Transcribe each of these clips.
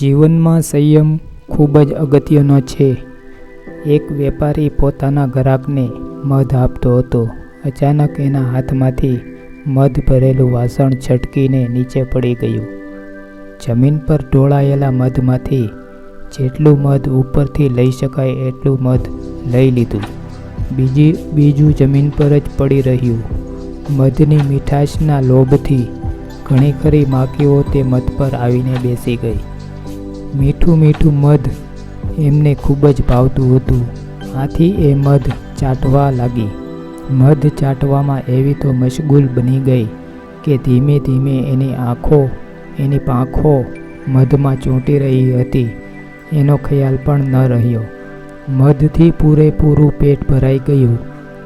જીવનમાં સંયમ ખૂબ જ અગત્યનો છે. એક વેપારી પોતાના ગ્રાહકને મધ આપતો હતો. અચાનક એના હાથમાંથી મધ ભરેલું વાસણ છટકીને નીચે પડી ગયું. જમીન પર ઢોળાયેલા મધમાંથી જેટલું મધ ઉપરથી લઈ શકાય એટલું મધ લઈ લીધું. બીજી, બીજું જમીન પર જ પડી રહ્યું. મધની મીઠાશના લોભથી ઘણી ખરી માખીઓ તે મધ પર આવીને બેસી ગઈ. મીઠું મીઠું મધ એમને ખૂબ જ ભાવતું હતું. આથી એ મધ ચાટવા લાગી. મધ ચાટવામાં એવી તો મશગુલ બની ગઈ કે ધીમે ધીમે એની આંખો, એની પાંખો મધમાં ચોંટી રહી હતી. એનો ખ્યાલ પણ ન રહ્યો. મધથી પૂરેપૂરું પેટ ભરાઈ ગયું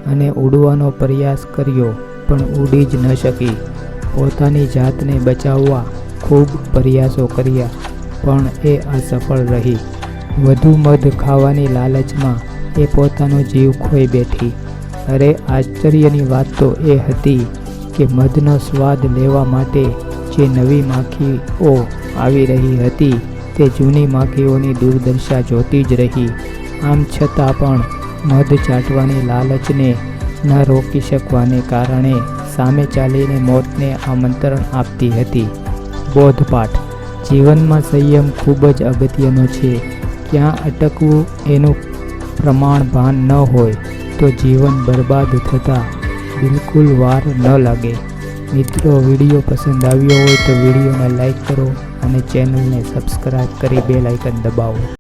અને ઉડવાનો પ્રયાસ કર્યો પણ ઉડી જ ન શકી. પોતાની જાતને બચાવવા ખૂબ પ્રયાસો કર્યા. પણ એ અસફળ રહી. વધુ મધ ખાવાની લાલચમાં એ પોતાનો જીવ ખોઈ બેઠી. અરે, આશ્ચર્યની વાત તો એ હતી કે મધનો સ્વાદ લેવા માટે જે નવી માખીઓ આવી રહી હતી, તે જૂની માખીઓની દુર્દશા જોતી જ રહી. આમ છતાં પણ મધ ચાટવાની લાલચને ન રોકી શકવાને કારણે સામે ચાલીને મોતને આમંત્રણ આપતી હતી. બોધપાઠ જીવનમાં સંયમ ખૂબ જ અગત્યનો છે. ક્યાં અટકવું એનું પ્રમાણ ભાન ન હોય તો જીવન બરબાદ થતાં બિલકુલ વાર ન લાગે. મિત્રો, વીડિયો પસંદ આવ્યો હોય તો વિડીયોને લાઈક કરો અને ચેનલને સબસ્ક્રાઈબ કરી બે લાઇકન દબાવો.